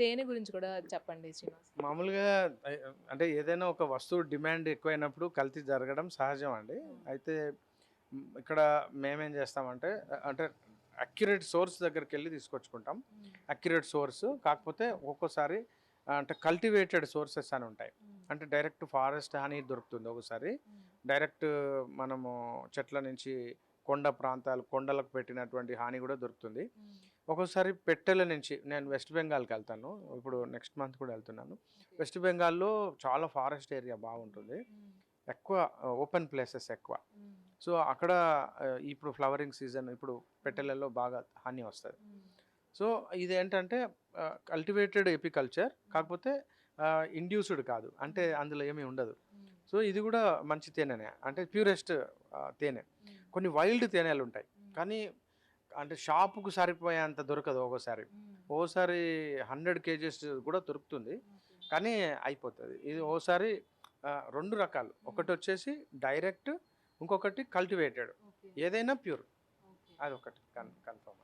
తేనె గురించి కూడా చెప్పండి మామూలుగా అంటే ఏదైనా ఒక వస్తువు డిమాండ్ ఎక్కువైనప్పుడు కల్తీ జరగడం సహజం అండి. అయితే ఇక్కడ మేమేం చేస్తామంటే అంటే అక్యురేట్ సోర్స్ దగ్గరికి వెళ్ళి తీసుకొచ్చుకుంటాం అక్యురేట్ సోర్స్ కాకపోతే ఒక్కోసారి అంటే కల్టివేటెడ్ సోర్సెస్ అని ఉంటాయి. అంటే డైరెక్ట్ ఫారెస్ట్ హనీ దొరుకుతుంది ఒకసారి. డైరెక్ట్ మనము చెట్ల నుంచి కొండ ప్రాంతాలు కొండలకు పెట్టినటువంటి హాని కూడా దొరుకుతుంది. ఒక్కోసారి పెట్టెల నుంచి నేను వెస్ట్ బెంగాల్కి వెళ్తాను. ఇప్పుడు నెక్స్ట్ మంత్ కూడా వెళ్తున్నాను. వెస్ట్ బెంగాల్లో చాలా ఫారెస్ట్ ఏరియా బాగుంటుంది. ఎక్కువ ఓపెన్ ప్లేసెస్ ఎక్కువ. సో అక్కడ ఇప్పుడు ఫ్లవరింగ్ సీజన్ ఇప్పుడు పెట్టెలలో బాగా హాని వస్తుంది. సో ఇది ఏంటంటే కల్టివేటెడ్ ఎపికల్చర్ కాకపోతే ఇండ్యూస్డ్ కాదు. అంటే అందులో ఏమీ ఉండదు. సో ఇది కూడా మంచి తేనెనే. అంటే ప్యూరెస్ట్ తేనె. కొన్ని వైల్డ్ తేనెలు ఉంటాయి కానీ అంటే షాపుకు సరిపోయేంత దొరకదు ఒక్కోసారి. ఓసారి హండ్రెడ్ కేజెస్ కూడా దొరుకుతుంది. కానీ అయిపోతుంది. ఇది ఓసారి రెండు రకాలు. ఒకటి వచ్చేసి డైరెక్ట్ ఇంకొకటి కల్టివేటెడ్. ఏదైనా ప్యూర్. అది ఒకటి కన్ కన్ఫర్మ్